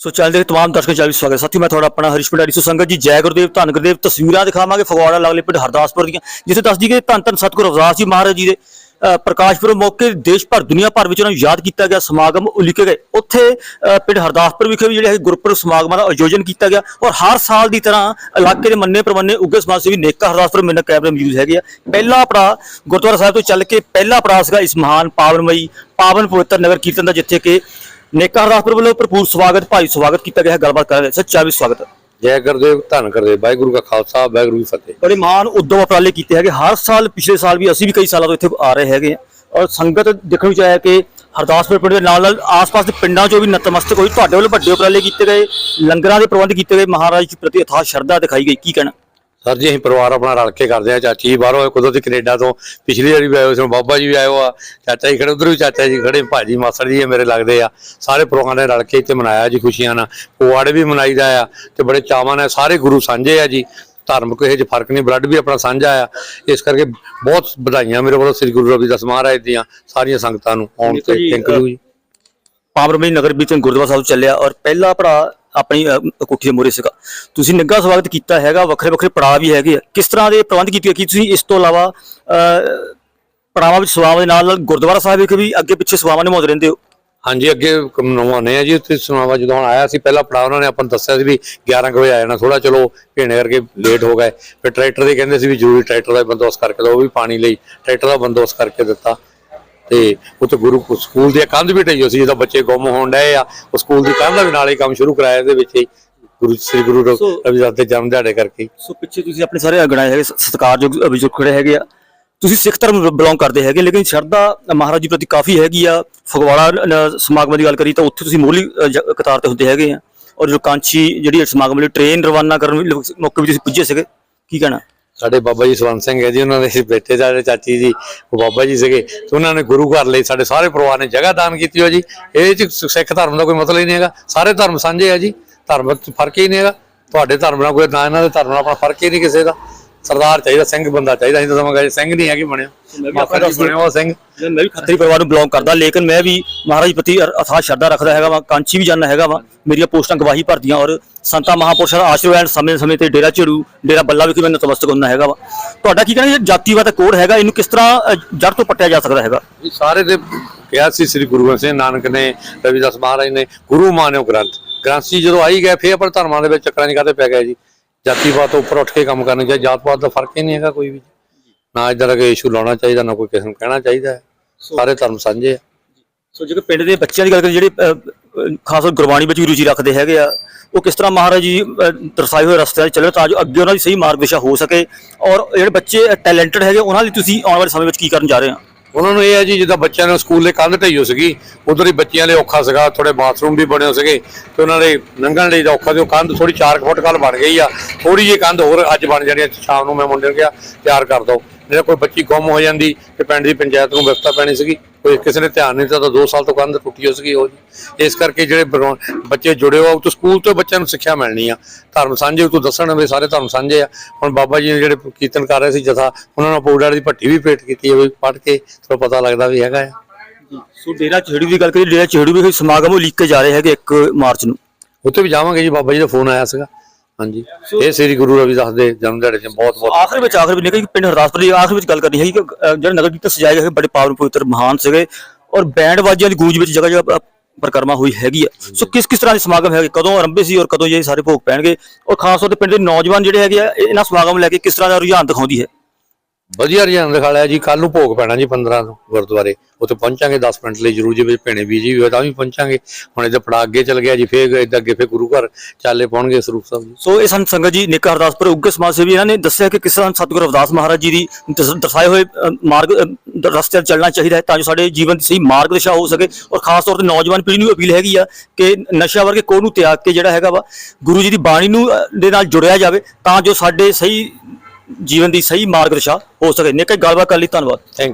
ਸੋ ਚੱਲਦੇ ਹੋਏ ਤਮਾਮ ਦਰਸ਼ਕਾਂ ਦਾ ਸਵਾਗਤ ਹੈ। ਸਾਥੀਓ, ਮੈਂ ਤੁਹਾਡਾ ਆਪਣਾ ਹਰੀਸ਼ ਭੰਡਾਰੀ ਸੋ ਸੰਗਤ ਜੀ, ਜੈ ਗੁਰਦੇਵ, ਧੰਨ ਗੁਰਦੇਵ ਤਸਵੀਰਾਂ ਦਿਖਾਵਾਂਗੇ ਫਗਵਾੜਾ, ਲਗਲੇ ਪਿੰਡ ਹਰਦਾਸਪੁਰ ਦੀਆਂ, ਜਿੱਥੇ ਦੱਸਦੀ ਕਿ ਧੰਨ ਧੰਨ ਸਤਿਗੁਰੂ ਅਵਦਾਸ ਜੀ ਮਹਾਰਾਜ ਜੀ ਦੇ ਪ੍ਰਕਾਸ਼ ਪੁਰਬ ਮੌਕੇ ਦੇਸ਼ ਭਰ, ਦੁਨੀਆ ਭਰ ਵਿੱਚ ਉਹਨਾਂ ਨੂੰ ਯਾਦ ਕੀਤਾ ਗਿਆ, ਸਮਾਗਮ ਉਲੀਕੇ ਗਏ ਉੱਥੇ ਪਿੰਡ ਹਰਦਾਸਪੁਰ ਵਿਖੇ ਵੀ ਜਿਹੜੇ ਹੈ ਗੁਰਪੁਰਬ ਸਮਾਗਮਾਂ ਦਾ ਆਯੋਜਨ ਕੀਤਾ ਗਿਆ ਔਰ ਹਰ ਸਾਲ ਦੀ ਤਰ੍ਹਾਂ ਇਲਾਕੇ ਦੇ ਮੰਨੇ ਪ੍ਰਮੰਨੇ ਉੱਗੇ ਸਮਾਜ ਸੇਵੀ ਨੇਕਾ ਹਰਦਾਸਪੁਰ ਮੇਨਾ ਕੈਮਰੇ ਮੌਜੂਦ ਹੈਗੇ ਆ ਪਹਿਲਾ ਪੜਾ ਗੁਰਦੁਆਰਾ ਸਾਹਿਬ ਤੋਂ ਚੱਲ ਕੇ ਪਹਿਲਾ ਪੜਾ ਸੀਗਾ ਇਸ ਮਹਾਨ ਪਾਵਨਮਈ, ਪਾਵਨ ਪਵਿੱਤਰ ਨਗਰ ਕੀਰਤਨ ਦਾ, ਜਿੱਥੇ ਕਿ ਨੇਕਾ ਹਰਦਾਸਪੁਰ ਵੱਲੋਂ ਭਰਪੂਰ ਸਵਾਗਤ ਭਾਈ ਸਵਾਗਤ ਕੀਤਾ ਗਿਆ ਹੈ। ਗੱਲਬਾਤ ਕਰਾਂਗੇ ਸੱਚਾ ਵੀ ਸਵਾਗਤ। ਜੈ ਗੁਰਦੇਵ ਧੰਨ ਗੁਰਦੇਵ ਵਾਹਿਗੁਰੂ ਕਾ ਖਾਲਸਾ ਵਾਹਿਗੁਰੂ ਕੀ ਫਤਿਹ। ਬੜੇ ਮਹਾਨ ਉਦਮ ਉਪਰਾਲੇ ਕੀਤੇ ਹੈਗੇ। ਹਰ ਸਾਲ ਪਿਛਲੇ ਸਾਲ ਵੀ ਅਸੀਂ ਵੀ ਕਈ ਸਾਲਾਂ ਤੋਂ ਇੱਥੇ ਆ ਰਹੇ ਹੈਗੇ ਔਰ ਸੰਗਤ ਦੇਖਣ ਵਿੱਚ ਆਇਆ ਕਿ ਹਰਦਾਸਪੁਰ ਪਿੰਡ ਦੇ ਨਾਲ ਨਾਲ ਆਸ-ਪਾਸ ਦੇ ਪਿੰਡਾਂ 'ਚੋਂ ਵੀ ਨਤਮਸਤਕ ਹੋਈ। ਤੁਹਾਡੇ ਵੱਲੋਂ ਵੱਡੇ ਉਪਰਾਲੇ ਕੀਤੇ ਗਏ ਲੰਗਰਾਂ ਦੇ ਪ੍ਰਬੰਧ ਕੀਤੇ ਗਏ। ਮਹਾਰਾਜ ਜੀ ਪ੍ਰਤੀ ਅਥਾਹ ਸ਼ਰਧਾ ਦਿਖਾਈ ਗਈ। ਕੀ ਕਹਿਣਾ? ਸਰ ਜੀ ਅਸੀਂ ਪਰਿਵਾਰ ਆਪਣਾ ਰਲ ਕੇ ਕਰਦੇ ਆ ਚਾਚੀ ਜੀ ਬਾਹਰੋਂ ਕੁਦਰਤੀ ਕੈਨੇਡਾ ਤੋਂ। ਪਿਛਲੀ ਵਾਰੀ ਵੀ ਆਏ ਸੀ ਬਾਬਾ ਜੀ ਵੀ ਆਏ ਹੋ ਆ। ਚਾਚਾ ਜੀ ਖੜੇ ਉਧਰ ਵੀ ਚਾਚਾ ਜੀ ਖੜੇ ਭਾਜੀ ਮਾਸੜ ਜੀ ਮੇਰੇ ਲੱਗਦੇ ਆ। ਸਾਰੇ ਪਰਿਵਾਰ ਨੇ ਰਲ ਕੇ ਇੱਥੇ ਮਨਾਇਆ ਜੀ ਖੁਸ਼ੀਆਂ ਨਾਲ। ਪਵਾੜੇ ਵੀ ਮਨਾਈਦਾ ਆ ਤੇ ਬੜੇ ਚਾਵਾਂ ਨਾਲ ਸਾਰੇ ਗੁਰੂ ਸਾਂਝੇ ਆ ਜੀ। ਧਰਮ ਕੋਈ ਇਹ 'ਚ ਫ਼ਰਕ ਨਹੀਂ ਬਲੱਡ ਵੀ ਆਪਣਾ ਸਾਂਝਾ ਆ। ਇਸ ਕਰਕੇ ਬਹੁਤ ਵਧਾਈਆਂ ਮੇਰੇ ਵੱਲੋਂ ਸ੍ਰੀ ਗੁਰੂ ਰਵਿਦਾਸ ਮਹਾਰਾਜ ਦੀਆਂ ਸਾਰੀਆਂ ਸੰਗਤਾਂ ਨੂੰ ਆਉਣ ਤੇ। ਥੈਂਕ ਯੂ ਜੀ। ਪਾਵਰਮਈ ਨਗਰ ਵਿੱਚ ਗੁਰਦੁਆਰਾ ਸਾਹਿਬ ਚੱਲਿਆ ਔਰ ਪਹਿਲਾ ਪੜਾ ਆਪਣੀ ਅ, ਕੋਠੀ ਦੇ ਮੂਹਰੇ ਸੀਗਾ। ਤੁਸੀਂ ਨਿੱਘਾ ਸਵਾਗਤ ਕੀਤਾ ਹੈਗਾ ਵੱਖਰੇ ਵੱਖਰੇ ਪੜਾਅ ਵੀ ਹੈਗੇ ਆ। ਕਿਸ ਤਰ੍ਹਾਂ ਦੇ ਪ੍ਰਬੰਧ ਕੀਤੇ ਗਏ? ਕੀ ਤੁਸੀਂ ਇਸ ਤੋਂ ਇਲਾਵਾ ਅ, ਪੜਾਵਾਂ ਵਿੱਚ ਸੇਵਾਵਾਂ ਦੇ ਨਾਲ ਨਾਲ ਗੁਰਦੁਆਰਾ ਸਾਹਿਬ ਵਿਖੇ ਵੀ ਅੱਗੇ ਪਿੱਛੇ ਸੇਵਾਵਾਂ ਨਿਭਾਉਂਦੇ ਰਹਿੰਦੇ ਹੋ? ਹਾਂਜੀ ਅੱਗੇ ਨਵਾਉਣੇ ਆ ਜੀ। ਉੱਥੇ ਸੁਣਾਵਾ ਜਦੋਂ ਹੁਣ ਆਇਆ ਸੀ ਪਹਿਲਾ ਪੜਾਅ ਉਹਨਾਂ ਨੇ ਆਪਾਂ ਨੂੰ ਦੱਸਿਆ ਸੀ ਵੀ 11 ਕੁ ਵਜੇ ਆ ਜਾਣਾ। ਥੋੜਾ ਚਲੋ ਭੇਣੇ ਕਰਕੇ ਲੇਟ ਹੋ ਗਏ। ਫਿਰ ਟਰੈਕਟਰ ਦੇ ਕਹਿੰਦੇ ਸੀ ਵੀ ਜ਼ਰੂਰੀ ਟਰੈਕਟਰ ਦਾ ਬੰਦੋਬਸਤ ਕਰਕੇ ਦਿਓ ਉਹ ਵੀ ਪਾਣੀ ਲਈ ਟਰੈਕਟਰ ਦਾ ਬੰਦੋਬਸਤ ਕਰਕੇ ਦਿੱਤਾ। ਤੇ ਉੱਥੇ ਗੁਰੂ ਸਕੂਲ ਦੀ ਕੰਧ ਵੀ ਢਈ ਸੀ ਜਦੋਂ ਬੱਚੇ ਗੁੰਮ ਹੋਣ ਡਏ ਆ ਉਹ ਸਕੂਲ ਦੀ ਕੰਧ ਦਾ ਵੀ ਨਾਲ ਕੰਮ ਸ਼ੁਰੂ ਕਰਾਇਆ ਇਹਦੇ ਵਿੱਚ ਹੀ ਗੁਰੂ ਸ੍ਰੀ ਗੁਰੂ ਰਵਿਦਾਸ ਦੇ ਜਨਮ ਦਿਹਾੜੇ ਕਰਕੇ। ਸੋ ਪਿੱਛੇ ਤੁਸੀਂ ਆਪਣੇ ਸਾਰੇ ਅਗਣਾਏ ਹੈਗੇ ਸਤਿਕਾਰਯੋਗ ਬਜ਼ੁਰਗ ਖੜੇ ਹੈਗੇ ਆ। ਤੁਸੀਂ ਸਿੱਖ ਧਰਮ ਨੂੰ ਬਿਲੋਂਗ ਕਰਦੇ ਹੈਗੇ ਲੇਕਿਨ ਸ਼ਰਧਾ ਮਹਾਰਾਜ ਜੀ ਪ੍ਰਤੀ ਕਾਫੀ ਹੈਗੀ ਆ। ਫਗਵਾੜਾ ਸਮਾਗਮ ਦੀ ਗੱਲ ਕਰੀ ਤਾਂ ਉੱਥੇ ਤੁਸੀਂ ਮੋਹਲੀ ਕਤਾਰ ਤੇ ਹੁੰਦੇ ਹੈਗੇ ਆ। ਔਰ ਜੋ ਕਾਂਚੀ ਜਿਹੜੀ ਸਮਾਗਮ ਲਈ ਟ੍ਰੇਨ ਰਵਾਨਾ ਕਰਨ ਮੌਕੇ ਵੀ ਤੁਸੀਂ ਪੁੱਜੇ ਸੀਗੇ। ਕੀ ਕਹਿਣਾ? ਸਾਡੇ ਬਾਬਾ ਜੀ ਸਵੰਤ ਸਿੰਘ ਹੈ ਜੀ, ਉਹਨਾਂ ਦੇ ਬੇਟੇ ਸਾਡੇ ਚਾਚੀ ਜੀ, ਉਹ ਬਾਬਾ ਜੀ ਸੀਗੇ, ਤੇ ਉਹਨਾਂ ਨੇ ਗੁਰੂ ਘਰ ਲਈ ਸਾਡੇ ਸਾਰੇ ਪਰਿਵਾਰ ਨੇ ਜਗ੍ਹਾ ਦਾਨ ਕੀਤੀ ਹੋ ਜੀ। ਇਹ ਚ ਸਿੱਖ ਧਰਮ ਦਾ ਕੋਈ ਮਤਲਬ ਹੀ ਨਹੀਂ ਹੈਗਾ। ਸਾਰੇ ਧਰਮ ਸਾਂਝੇ ਆ ਜੀ। ਧਰਮ ਵਿੱਚ ਫ਼ਰਕ ਹੀ ਨਹੀਂ ਹੈਗਾ। ਤੁਹਾਡੇ ਧਰਮ ਨਾਲ ਕੋਈ ਨਾ ਇਹਨਾਂ ਦੇ ਧਰਮ ਨਾਲ ਆਪਣਾ ਫ਼ਰਕ ਹੀ ਨਹੀਂ ਕਿਸੇ ਦਾ। ਸਰਦਾਰ ਚਾਹੀਦਾ ਸਿੰਘ ਬੰਦਾ ਚਾਹੀਦਾ ਅਸੀਂ ਤਾਂ ਸਮਾਂਗਾ ਸਿੰਘ ਨਹੀਂ ਹੈਗੇ ਬਣਿਆ। ਮਾਤਾ ਜੀ ਬਣਿਆ ਉਹ ਸਿੰਘ। ਮੈਂ ਵੀ ਖੱਤਰੀ ਪਰਿਵਾਰ ਨੂੰ ਬਿਲੋਂਗ ਕਰਦਾ ਲੇਕਿਨ ਮੈਂ ਵੀ ਮਹਾਰਾਜ ਪ੍ਰਤੀ ਅਥਾਹ ਸ਼ਰਧਾ ਰੱਖਦਾ ਹੈਗਾ ਵਾ ਕਾਂਚੀ ਵੀ ਜਾਣਾ ਹੈਗਾ ਵਾ ਮੇਰੀਆਂ ਪੋਸਟਾਂ ਗਵਾਹੀ ਭਰਦੀਆਂ ਔਰ ਸੰਤਾਂ ਮਹਾਪੁਰਸ਼ਾਂ ਦਾ ਆਸ਼ੀਰਵਾਦ ਸਮੇਂ ਸਮੇਂ ਤੇ ਡੇਰਾ ਝੜੂ ਡੇਰਾ ਬੱਲਾ ਵਿਖੇ ਮੈਂ ਨਤਮਸਤਕ ਹੁੰਦਾ ਹੈਗਾ ਵਾ। ਤੁਹਾਡਾ ਕੀ ਕਹਿਣਾ ਜਾਤੀਵਾਦ ਕੋਡ ਹੈਗਾ ਇਹਨੂੰ ਕਿਸ ਤਰ੍ਹਾਂ ਜੜ ਤੋਂ ਪੱਟਿਆ ਜਾ ਸਕਦਾ ਹੈਗਾ? ਸਾਰੇ ਦੇ ਕਿਹਾ ਸੀ ਸ੍ਰੀ ਗੁਰੂ ਗੋਬਿੰਦ ਸਿੰਘ ਨਾਨਕ ਨੇ ਰਵਿਦਾਸ ਮਹਾਰਾਜ ਨੇ ਗੁਰੂ ਮਾਨਿਓ ਗ੍ਰੰਥ। ਗ੍ਰੰਥ ਜੀ ਜਦੋਂ ਆਈ ਗਏ ਫੇਰ ਆਪਣੇ ਧਰਮਾਂ ਦੇ ਵਿੱਚ ਚੱਕਰਾਂ 'ਚ ਕਾਹਤੇ ਪੈ ਗਏ ਜੀ? ਜਾਤੀਵਾਦ ਤੋਂ ਉੱਪਰ ਉੱਠ ਕੇ ਕੰਮ ਕਰਨਾ ਚਾਹੀਦਾ ਜਾਤਪਾਤ ਦਾ ਫ਼ਰਕ ਹੀ ਨਹੀਂ ਹੈਗਾ ਕੋਈ ਵੀ। ਨਾ ਇਦਾਂ ਦਾ ਕੋਈ ਇਸ਼ੂ ਲਾਉਣਾ ਚਾਹੀਦਾ ਨਾ ਕੋਈ ਕਿਸੇ ਨੂੰ ਕਹਿਣਾ ਚਾਹੀਦਾ। ਸਾਰੇ ਧਰਮ ਸਾਂਝੇ ਆ। ਸੋ ਜਿਹੜੇ ਪਿੰਡ ਦੇ ਬੱਚਿਆਂ ਦੀ ਗੱਲ ਕਰੀਏ ਜਿਹੜੇ ਖਾਸ ਤੌਰ ਗੁਰਬਾਣੀ ਵਿੱਚ ਵੀ ਰੁਚੀ ਰੱਖਦੇ ਹੈਗੇ ਆ ਉਹ ਕਿਸ ਤਰ੍ਹਾਂ ਮਹਾਰਾਜ ਜੀ ਦਰਸਾਏ ਹੋਏ ਰਸਤੇ 'ਤੇ ਚੱਲੇ ਤਾਂ ਜੋ ਅੱਗੇ ਉਹਨਾਂ ਦੀ ਸਹੀ ਮਾਰਗ ਦਿਸ਼ਾ ਹੋ ਸਕੇ ਔਰ ਜਿਹੜੇ ਬੱਚੇ ਟੈਲੈਂਟਡ ਹੈਗੇ ਉਹਨਾਂ ਲਈ ਤੁਸੀਂ ਆਉਣ ਵਾਲੇ ਸਮੇਂ ਵਿੱਚ ਕੀ ਕਰਨ ਜਾ ਰਹੇ ਹੋ? ਉਹਨਾਂ ਨੂੰ ਇਹ ਹੈ ਜੀ, ਜਿੱਦਾਂ ਬੱਚਿਆਂ ਨੂੰ ਸਕੂਲ ਦੇ ਕੰਧ ਢਈ ਹੋ ਸੀਗੀ, ਉਧਰ ਹੀ ਬੱਚਿਆਂ ਲਈ ਔਖਾ ਸੀਗਾ ਥੋੜੇ ਬਾਥਰੂਮ ਵੀ ਬਣੇ ਹੋ ਸੀਗੇ, ਤੇ ਉਹਨਾਂ ਦੇ ਲੰਘਣ ਲਈ ਤਾਂ ਔਖਾ ਤੇ ਉਹ ਕੰਧ ਥੋੜੀ 4 ਫੁੱਟ ਕੱਲ ਬਣ ਗਈ ਆ ਥੋੜੀ ਜਿਹੀ ਕੰਧ ਹੋਰ ਅੱਜ ਬਣ ਜਾਣੀ ਸ਼ਾਮ ਨੂੰ ਮੈਂ ਮੁੰਡੇ ਨੂੰ ਕਿਹਾ, ਤਿਆਰ ਕਰ ਦੋ ਜੇ ਕੋਈ ਬੱਚੀ ਗੁੰਮ ਹੋ ਜਾਂਦੀ, ਤੇ ਪਿੰਡ ਦੀ ਪੰਚਾਇਤ ਨੂੰ ਵਿਵਸਥਾ ਪੈਣੀ ਸੀਗੀ। ਕੋਈ ਕਿਸੇ ਨੇ ਧਿਆਨ ਨਹੀਂ ਦਿੱਤਾ ਤਾਂ 2 ਸਾਲ ਤੋਂ ਕੰਧ ਟੁੱਟੀ ਹੋ ਸੀਗੀ ਉਹ ਜੀ। ਇਸ ਕਰਕੇ ਜਿਹੜੇ ਬੱਚੇ ਜੁੜੇ ਹੋ ਤੋਂ ਸਕੂਲ ਤੋਂ ਬੱਚਿਆਂ ਨੂੰ ਸਿੱਖਿਆ ਮਿਲਣੀ ਆ। ਧਰਮ ਸਾਂਝੇ ਤੋਂ ਦੱਸਣ ਵੀ ਸਾਰੇ ਧਰਮ ਸਾਂਝੇ ਆ। ਹੁਣ ਬਾਬਾ ਜੀ ਨੇ ਜਿਹੜੇ ਕੀਰਤਨ ਕਰ ਰਹੇ ਸੀ ਜਥਾ ਉਹਨਾਂ ਨੂੰ ਪੌੜਾਂ ਦੀ ਭੱਟੀ ਵੀ ਭੇਟ ਕੀਤੀ ਹੈ ਵੀ ਪੜ੍ਹ ਕੇ ਥੋੜਾ ਪਤਾ ਲੱਗਦਾ ਵੀ ਹੈਗਾ ਆ। ਸੋ ਡੇਰਾ ਚਿਹੜੂ ਦੀ ਗੱਲ ਕਰੀਏ ਡੇਰਾ ਚਿਹੜੂ ਵੀ ਕੋਈ ਸਮਾਗਮ ਉਹ ਲੀਕ ਕੇ ਜਾ ਰਹੇ ਹੈਗੇ 1 ਮਾਰਚ ਨੂੰ। ਉੱਥੇ ਵੀ ਜਾਵਾਂਗੇ ਜੀ ਬਾਬਾ ਜੀ ਦਾ ਫੋਨ ਆਇਆ ਸੀਗਾ। ਹਾਂਜੀ। ਇਹ ਸ੍ਰੀ ਗੁਰੂ ਰਵਿਦਾਸ ਦੇ ਜਨਮ ਦਿਹਾੜੇ 'ਚ ਬਹੁਤ ਬਹੁਤ ਆਖਰ ਵਿੱਚ ਆਖਰ ਵਿੱਚ ਨਿਕਲ ਪਿੰਡ ਹਰਦਾਸਪੁਰ ਦੀ ਆਖਰ ਵਿੱਚ ਗੱਲ ਕਰਨੀ ਹੈਗੀ ਕਿ ਜਿਹੜੇ ਨਗਰ ਕੀਰਤਨ ਸਜਾਏ ਗਏ ਬੜੇ ਪਾਵਨ ਪਵਿੱਤਰ ਮਹਾਨ ਸੀਗੇ ਔਰ ਬੈਂਡ ਵਾਜਿਆਂ ਦੀ ਗੂੰਜ ਵਿੱਚ ਜਗ੍ਹਾ ਜਗ੍ਹਾ ਪਰਕਰਮਾ ਹੋਈ ਹੈਗੀ ਆ। ਸੋ ਕਿਸ ਕਿਸ ਤਰ੍ਹਾਂ ਦੇ ਸਮਾਗਮ ਹੈਗੇ ਕਦੋਂ ਆਰੰਭੇ ਸੀ ਔਰ ਕਦੋਂ ਇਹ ਸਾਰੇ ਭੋਗ ਪੈਣਗੇ? ਔਰ ਖਾਸ ਤੌਰ ਤੇ ਪਿੰਡ ਦੇ ਨੌਜਵਾਨ ਜਿਹੜੇ ਹੈਗੇ ਆ ਇਹ- ਇਹਨਾਂ ਸਮਾਗਮ ਲੈ ਕੇ ਕਿਸ ਤਰ੍ਹਾਂ ਦਾ ਰੁਝਾਨ ਦਿਖਾਉਂਦੀ ਹੈ? ਵਧੀਆ ਰਜਾਨ ਦਿਖਾ ਲਿਆ ਜੀ ਕੱਲ ਨੂੰ ਭੋਗ ਪੈਣਾ ਜੀ 15 ਨੂੰ ਗੁਰਦੁਆਰੇ। ਉੱਥੇ ਪਹੁੰਚਾਂਗੇ 10 ਮਿੰਟ ਲਈ ਜਰੂਰ ਜੀ ਵਿੱਚ ਭੇਣੇ ਬੀਜੀ ਵੀ ਹੋਏ ਤਾਂ ਵੀ ਪਹੁੰਚਾਂਗੇ। ਹੁਣ ਇਹਦਾ ਪੜਾ ਅੱਗੇ ਚੱਲ ਗਿਆ ਜੀ ਫੇਰ ਇਦਾਂ ਅੱਗੇ ਫੇਰ ਗੁਰੂ ਘਰ ਚਾਲੇ ਪਾਉਣਗੇ ਸਰੂਪ ਸਾਹਿਬ ਜੀ। ਸੋ ਇਹ ਸੰਤ ਸੰਗਤ ਜੀ ਨਿੱਕਾ ਹਰਦਾਸਪੁਰ ਉੱਗੇ ਸਮਾਜ ਸੇਵੀ ਇਹਨਾਂ ਨੇ ਦੱਸਿਆ ਕਿ ਕਿਸ ਤਰ੍ਹਾਂ ਸਤਿਗੁਰੂ ਰਵਿਦਾਸ ਮਹਾਰਾਜ ਜੀ ਦੀ ਦਰਸਾਏ ਹੋਏ ਮਾਰਗ ਅ, ਦ- ਰਸਤੇ ਤੇ ਚੱਲਣਾ ਚਾਹੀਦਾ ਹੈ ਤਾਂ ਜੋ ਸਾਡੇ ਜੀਵਨ ਦੀ ਸਹੀ ਮਾਰਗ ਦਿਸ਼ਾ ਹੋ ਸਕੇ ਔਰ ਖਾਸ ਤੌਰ ਤੇ ਨੌਜਵਾਨ ਪੀੜ੍ਹੀ ਨੂੰ ਅਪੀਲ ਹੈਗੀ ਆ ਕਿ ਨਸ਼ਾ ਵਰਗੇ ਕੋਹ ਨੂੰ ਤਿਆਗ ਕੇ ਜਿਹੜਾ ਹੈਗਾ ਵਾ ਗੁਰੂ ਜੀ ਦੀ ਬਾਣੀ ਨੂੰ ਦੇ ਨਾਲ ਜੁੜਿਆ ਜਾਵੇ ਤਾਂ ਜੋ ਸਾਡੇ ਸਹੀ ਜੀਵਨ ਦੀ ਸਹੀ ਮਾਰਗ ਦਿਸ਼ਾ ਹੋ ਸਕੇ। ਨਿੱਕੇ ਗੱਲਬਾਤ ਕਰਨ ਲਈ। ਧੰਨਵਾਦ। ਥੈਂਕ